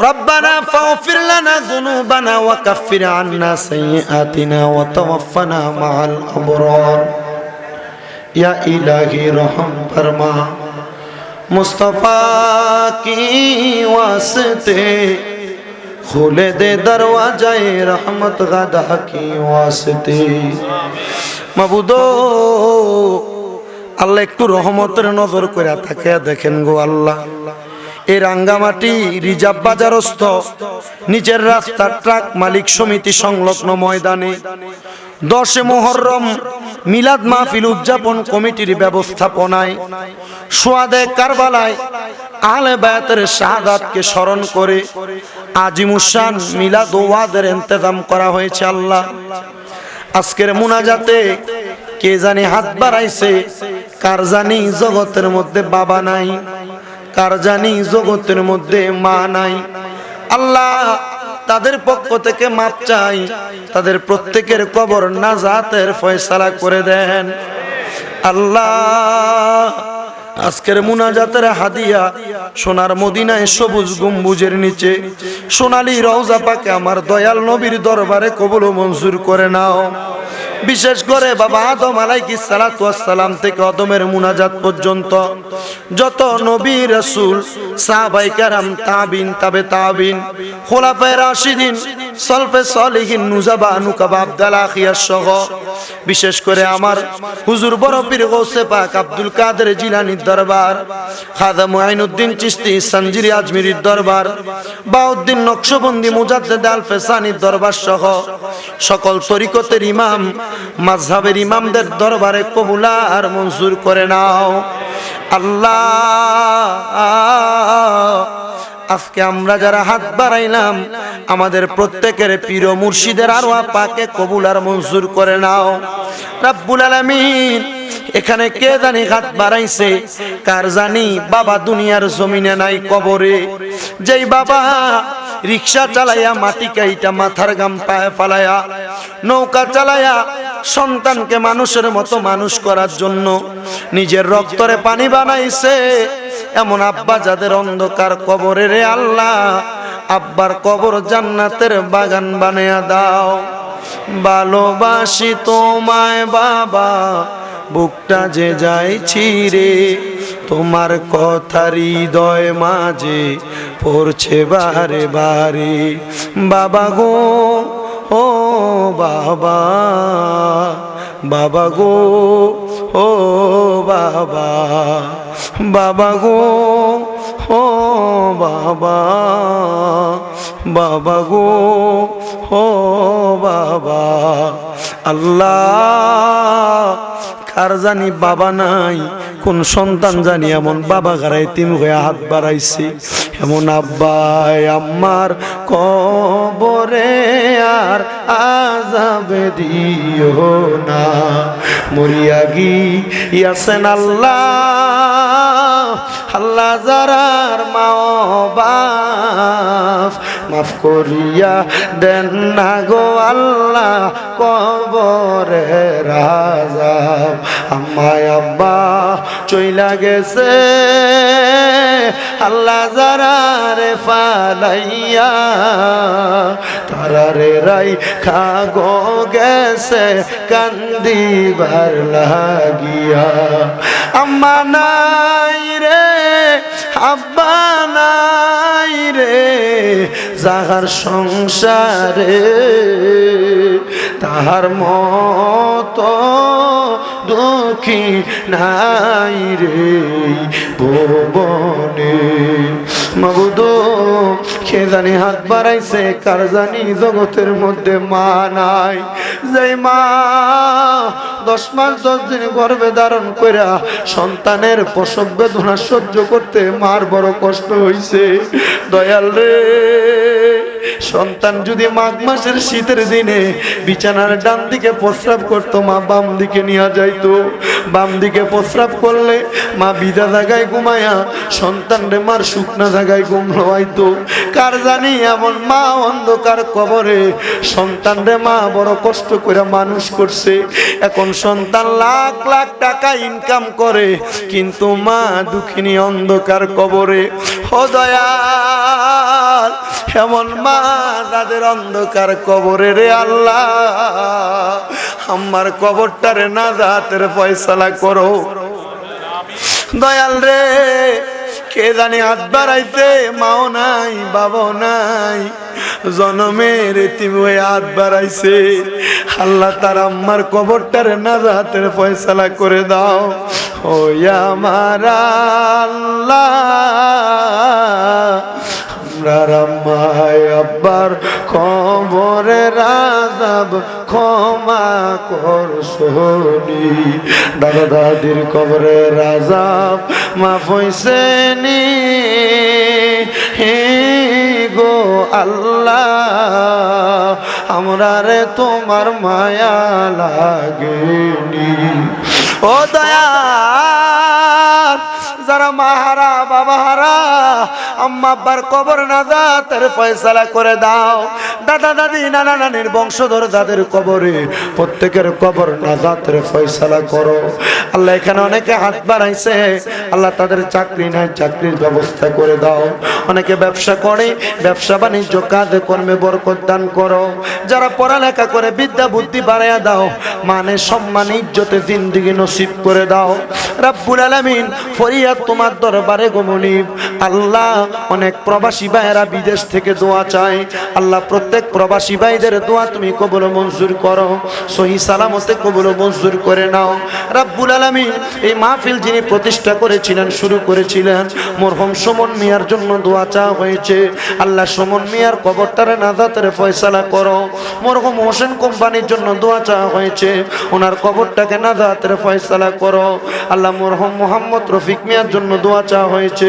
ربنا فاغفر لنا ذنوبنا وكفر عنا سيئاتنا وتوفنا مع الأبرار يا إلهي رحم فرما مصطفیٰ کی واسطے کھولے دے دروازہ رحمت غدا کی واسطے مبودو আল্লাহ একটু রহমতের নজর করে তাকে দেখেন গো আল্লাহ এই রাঙ্গামাটি রিজার্ভ বাজারস্থ। নিচের রাস্তার ট্রাক মালিক সমিতি সংলগ্ন ময়দানে। দশে মোহরম মিলাদ মাহফিল উদযাপন কমিটির ব্যবস্থাপনায় সোয়াদে কারবালায় আলে বায়াতের শাহাদাতকে স্মরণ করে আজিমুসান মিলাদ ওয়াদের ইন্তজাম করা হয়েছে আল্লাহ। আজকের মুনাজাতে কে জানি হাত বাড়াইছে, কার জানি জগতের মধ্যে বাবা নাই। কার জানি জগতের মধ্যে মা নাই। আল্লাহ তাদের পক্ষ থেকে মাপ চাই, তাদের প্রত্যেকের কবর না নাজাতের ফয়সালা করে দেন। আল্লাহ আজকের মুনাজাতের হাদিয়া সোনার মদিনায় সবুজ গম্বুজের নিচে। সোনালি রওজা পাকে আমার দয়াল নবীর দরবারে কবল মঞ্জুর করে নাও। বিশেষ করে বাবা আদম আলাইকি সালাম থেকে আদমের মুনাজাত পর্যন্ত যত নবী রসুল সাহাবাই কারাম, তাবিন, তাবে তাবিন, খোলাফায় রাশিদিন সলফে সলিহিন নুজাবা নুকাবা আবদালা খিয়ার সহ। বিশেষ করে আমার হুজুর বড় পীর গৌসে পাক আব্দুল কাদের জিলানির দরবার, খাদা মুআইনুদ্দিন চিশতি সঞ্জিরি আজমিরির দরবার, বাউদ্দিন নকশবন্দি মুজাদ্দেদ আল ফেসানির দরবার সহ। সকল তরিকতের ইমাম, মাযহাবের ইমামদের দরবারে কবুলা আর মঞ্জুর করে নাও। আল্লাহ আজকে আমরা যারা হাত বাড়াইলাম, আমাদের প্রত্যেকের পীর মুর্শিদের আরও পাকে কবুল আর মঞ্জুর করে নাও। রাব্বুল আলামিন, এখানে কে জানি হাত বাড়াইছে, কার জানি বাবা দুনিয়ার জমিনে নাই কবরে। যেই বাবা রিক্সা চালাইয়া মাটি কাইটা মাথার গাম পায়ে ফালাইয়া নৌকা চালাইয়া সন্তানকে মানুষের মতো মানুষ করার জন্য নিজের রক্তরে পানি বানাইছে। এমন আব্বা যাদের অন্ধকার কবরে রে আল্লাহ, আব্বার কবর জান্নাতের বাগান বানিয়ে দাও। ভালোবাসি তোমায় বাবা, বুকটা যে যাই ছিঁড়ে, তোমার কথা হৃদয় মাঝে পড়ছে বারে বারে বাবা গো বাবা বাবা গো ও বাবা বাবা গো। ও বাবা বাবা গো, ও বাবা, আল্লাহ, কার জানি বাবা নাই, কোন সন্তান জানি এমন বাবা গারাই তিম হয়ে হাত বাড়াইছে। এমন আব্বাই আম্মার কবরে আর আজাবে দিও না। মরিয়া গিয়াছেন আল্লাহ আল্লাহ যারার মাও বাপ, মাফ করিয়া দেন না গো আল্লাহ কবরে রাজা। আম্মায় আব্বা চইলা গেছে, আল্লাহ যারারে ফালাইয়া তারারে রাই খাগো গেছে, কান্দিবার লাগিয়া। আম্মা নাই রে আব্বা নাই রে যাহার সংসারে তাহার মত দুঃখী নাই রে ভুবনে মগুদ, কে জানি হাত বাড়াইছে, কার জানি জগতের মধ্যে মা নাই। যেই মা দশ মাস, দশ দিন গর্ভে ধারণ কইরা সন্তানের প্রসব বেদনা সহ্য করতে মার বড় কষ্ট হইছে। দয়াল রে। সন্তান যদি মাঘ মাসের শীতের দিনে বিছানার ডান দিকে প্রস্রাব করতো, মা বাম দিকে নিয়ে যাইতো। বাম দিকে প্রস্রাব করলে মা বিদা জায়গায় ঘুমায়া সন্তান রে মার শুকনা জায়গায় ঘুম হওয়াইতো কার জানি এমন মা অন্ধকার কবরে সন্তান রে মা বড় কষ্ট করে মানুষ করছে। এখন সন্তান লাখ লাখ টাকা ইনকাম করে, কিন্তু মা দুঃখিনী অন্ধকার কবরে। ও দয়াল! এমন মা তাদের অন্ধকার কবরে রে আল্লাহ। আমার কবরটারে না জাতের ফয়সালা করো। দয়াল রে, কে জানি হাত বাড়াইতে মাও নাই, বাবাও নাই। জনমের তুমি হাত বাড়াইছে। আল্লাহ তার আম্মার কবরটারে না হাতের ফয়সালা করে দাও। ও আমার আল্লাহ। রাম্মায় আব্বার খবরে রাজাব ক্ষমা কর সোনি দাদা দাদির কবরে রাজাব মাফ হইছে নি হে গো আল্লাহ আমরা রে তোমার মায়া লাগেনি। ও দয়া যারা মাহারা বাবা হারা আম্মা আব্বার কবর না তার ফয়সালা করে দাও। দাদা, দাদি, নানা নানির বংশধর যাদের কবরে প্রত্যেকের কবর না জাতের ফয়সালা করো। আল্লাহ এখানে অনেকে হাত বাড়াইছে। আল্লাহ তাদের চাকরি নাই, চাকরির ব্যবস্থা করে দাও। অনেকে ব্যবসা করে, ব্যবসা বাণিজ্য কাজে কর্মে বরকত দান করো। যারা পড়ালেখা করে, বিদ্যা, বুদ্ধি বাড়াইয়া দাও মানে সম্মান, ইজ্জতে জিন্দিগি নসিব করে দাও। রাব্বুল আলামিন ফরিয়াদ তোমার দরবারে গমনি আল্লাহ অনেক প্রবাসী ভাইয়েরা বিদেশ থেকে দোয়া চায়। আল্লাহ প্রত্যেক প্রবাসী ভাইদের দোয়া তুমি কবুল মঞ্জুর করো। সহি সালামতে কবুল মঞ্জুর করে নাও। রাব্বুল আলামিন এই মাহফিল যিনি প্রতিষ্ঠা করেছিলেন, শুরু করেছিলেন, মরহম সুমন মিয়ার জন্য দোয়া চাওয়া হয়েছে। আল্লাহ সুমন মিয়ার কবরটারে নাজাতের ফয়সালা করো। মরহম হোসেন কোম্পানির জন্য দোয়া চাওয়া হয়েছে। ওনার কবরটাকে নাজাতের ফয়সালা করো। আল্লাহ মরহম মোহাম্মদ রফিক মিয়ার জন্য দোয়া চাওয়া হয়েছে।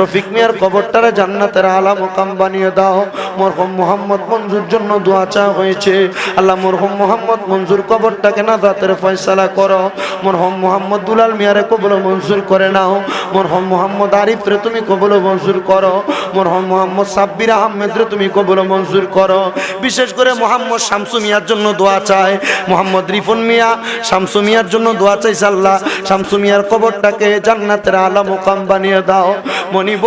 রফিক মিয়ার কবরটারে জান্নাতের আলা মোকাম বানিয়ে দাও। মরহম মোহাম্মদ মঞ্জুর জন্য দোয়া চা হয়েছে। আল্লাহ মরহম মোহাম্মদ মঞ্জুর কবরটাকে নাজাতের ফয়সালা করো। মরহম মোহাম্মদ দুলাল মিয়ারে কবল মঞ্জুর করে নাও। মরহম মোহাম্মদ আরিফ রে তুমি কবল মঞ্জুর করো। মরহম মোহাম্মদ সাব্বির আহমেদ রে তুমি কবল মঞ্জুর করো। বিশেষ করে মোহাম্মদ শামসু মিয়ার জন্য দোয়া চায়। মোহাম্মদ রিফন মিয়া শামসু মিয়ার জন্য দোয়া চাইছে আল্লাহ। শামসু মিয়ার কবরটাকে জান্নাতের আলা মোকাম বানিয়ে দাও। মনিব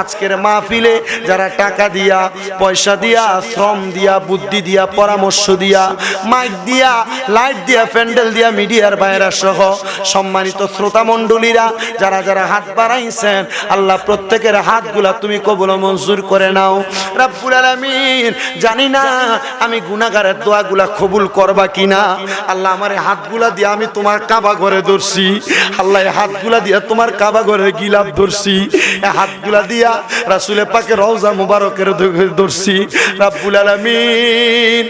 আজকের মাহফিলে যারা টাকা দিয়া, পয়সা দিয়া, শ্রম দিয়া, বুদ্ধি দিয়া, পরামর্শ দিয়া, মাইক দিয়া, লাইট দিয়া, প্যান্ডেল দিয়া মিডিয়ার বাইরা সহ সম্মানিত শ্রোতা মণ্ডলীরা যারা যারা হাত বাড়াইছেন, আল্লাহ প্রত্যেকের হাতগুলা তুমি কবুল মঞ্জুর করে নাও। রাব্বুল আলামিন, জানি না আমি গুনাহগারের দোয়াগুলা কবুল করবা কিনা। আল্লাহ আমার হাতগুলা দিয়ে আমি তোমার কাবা ঘরে ধরছি। আল্লাহ হাতগুলা দিয়া তোমার কাবা ঘরে গিলাপ ধরছি হাতগুলা দিয়া রাসূলের পাকে রওজা মুবারকের ধরছি। রাব্বুল আলামিন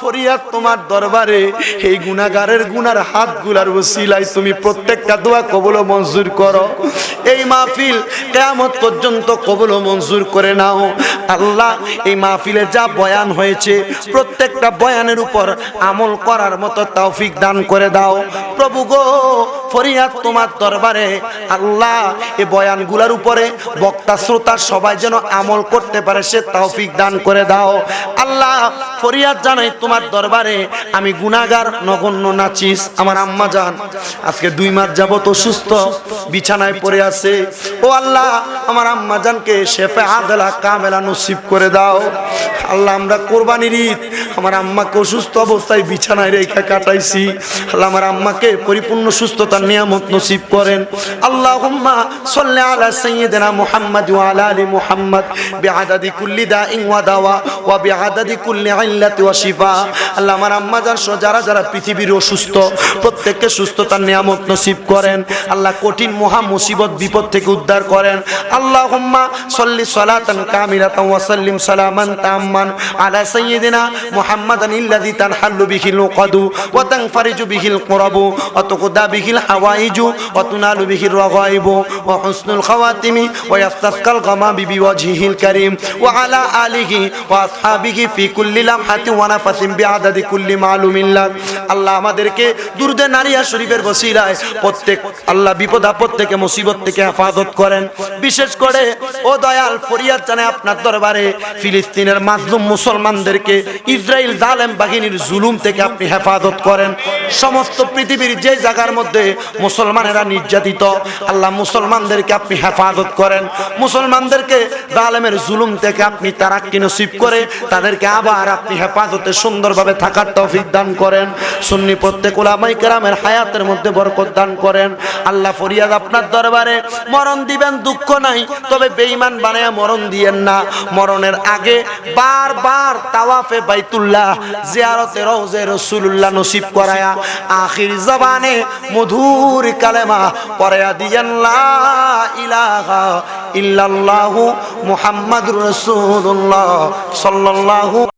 ফরিয়াদ তোমার দরবারে, এই গুনাহগারের গুনার হাতগুলার ওসিলায় তুমি প্রত্যেকটা দোয়া কবুল মঞ্জুর করো। এই মাহফিল কেয়ামত পর্যন্ত কবুল মঞ্জুর করে নাও। আল্লাহ, এই মাহফিলে যা বয়ান হয়েছে, প্রত্যেকটা বয়ানের উপর আমল করার মতো তৌফিক দান করে দাও। প্রভু গো, ফরিয়াদ তোমার দরবারে। আল্লাহ এই বয়ানগুলোর উপরে বক্তা, শ্রোতা সবাই যেন আমল করতে পারে, সে তৌফিক দান করে দাও। আল্লাহ, ফরিয়াদ জানাই তোমার দরবারে, আমি গুনাগার নগণ্য, নাচিস, আমার আম্মা জান। আজকে দুই মাস যাবত অসুস্থ বিছানায় পড়ে আছে। ও আল্লাহ, আমার আম্মা জানকে শেফে আদলা কামেলা নসিব করে দাও। আল্লাহ, আমরা কোরবানির ঈদ, আমার আম্মাকে অসুস্থ অবস্থায় বিছানায় রেখে কাটাইছি। আল্লাহ, আমার আম্মাকে পরিপূর্ণ সুস্থতার নিয়ামত নসিব করেন। আল্লাহুম্মা সাল্লি আলা সাইয়্যিদিনা মুহাম্মদ ওয়া আলা আলি মুহাম্মদ। বিআদাদি কুল্লি দাইন ওয়া দাওয়া ওয়া বিআদাদি কুল্লি ইল্লাতি ওয়া শিফা। আল্লাহ আমার আম্মা সহ যারা যারা পৃথিবীর অসুস্থ, প্রত্যেককে সুস্থতার নিয়ামত নসিব করেন। আল্লাহ কঠিন মহা মুসিবত, বিপদ থেকে উদ্ধার করেন। আল্লাহুম্মা সাল্লি সালাতান কামিলাতান ওয়া সাল্লিম সালামান তাম্মান আলা সাইয়্যিদিনা মুহাম্মাদান ইল্লাযী তানহাল্লু বিহিল উকাদু ওয়া তানফারিজু বিহিল কুরাবু। ওয়া তুকদা বিহিল হাওয়াইজু ওয়া তুনালু বিহির রাগাইবু ওয়া হুসনুল খাওয়াতিমি ও আফতাসকাল গমা বিবি ও জিহিল করিম ও আলা আলিহি ও আসহাবিহি ফি কুল্লি লামহাতিন ওয়ানা ফাসিম বিআদাদি কুল্লি মালুমিন লাক আল্লাহ আমাদেরকে দুরুদে নারিয়া শরীফের বসিলায় প্রত্যেক আল্লাহ বিপদ আপদ থেকে মুসিবত থেকে হেফাজত করেন। বিশেষ করে, ও দয়াল ফরিয়াদ জানে আপনার দরবারে ফিলিস্তিনের মাজলুম মুসলমানদেরকে ইসরায়েল জালেম বাহিনীর জুলুম থেকে আপনি হেফাজত করেন। সমস্ত পৃথিবীর যে জায়গার মধ্যে মুসলমানেরা নির্যাতিত, আল্লাহ মুসলমানদেরকে আপনি হেফাজত করেন। মুসলমানদেরকে জালেমের জুলুম থেকে আপনি তারাক্কি নসিব করে তাদেরকে আবার আপনি হেফাজতে সুন্দরভাবে থাকার তৌফিক দান করেন। সুন্নি প্রত্যেক ওলামাই কেরামের হায়াতের মধ্যে বরকত দান করেন। আল্লাহ ফরিয়াদ আপনার দরবারে, মরণ দিবেন, দুঃখ নাই, তবে বেঈমান বানায় মরণ দিয়েন না। মরণের আগে বারবার তাওয়াফে বাইতুল্লাহ, জিয়ারতে রওজে রাসূলুল্লাহ নসিব করায়া, আখির জবানে মধুর কালেমা পড়ায়া দিয়েন, লা ইলাহা ইল্লাল্লাহু মুহাম্মাদুর রাসূলুল্লাহ সাল্লাল্লাহু